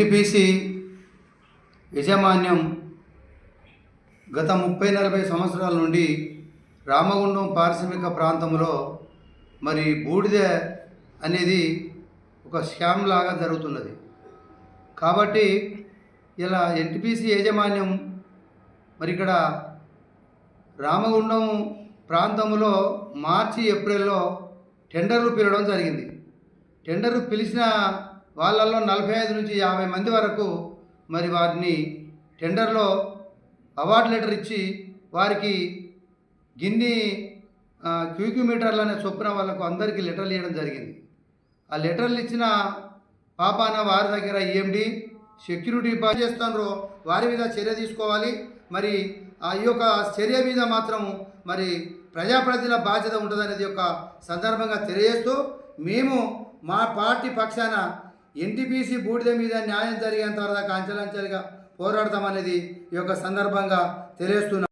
NTPC యాజమాన్యం గత ముప్పై నలభై సంవత్సరాల నుండి రామగుండం పారిశ్రామిక ప్రాంతంలో మరి బూడిద అనేది ఒక స్కామ్ లాగా జరుగుతున్నది. కాబట్టి ఇలా ఎన్టీపీసీ యాజమాన్యం మరి ఇక్కడ రామగుండం ప్రాంతంలో మార్చి ఏప్రిల్లో టెండర్లు పిలవడం జరిగింది. టెండర్లు పిలిచిన వాళ్ళల్లో నలభై ఐదు నుంచి యాభై మంది వరకు మరి వారిని టెండర్లో అవార్డు లెటర్ ఇచ్చి వారికి గిన్ని క్యూక్యూ మీటర్లు అనే చొప్పున వాళ్ళకు అందరికీ లెటర్లు ఇవ్వడం జరిగింది. ఆ లెటర్లు ఇచ్చిన పాపాన వారి దగ్గర ఈఎండి సెక్యూరిటీ పని చేస్తారో వారి మీద చర్య తీసుకోవాలి. మరి ఆ ఈ యొక్క చర్య మీద మాత్రం మరి ప్రజాప్రతినిధుల బాధ్యత ఉంటుందనేది యొక్క సందర్భంగా తెలియజేస్తూ మేము మా పార్టీ పక్షాన ఎన్టీపీసీ బూడిద మీద న్యాయం జరిగేంత వరకు అంచెలంచెలుగా పోరాడతామనేది ఈ యొక్క సందర్భంగా తెలియస్తున్నారు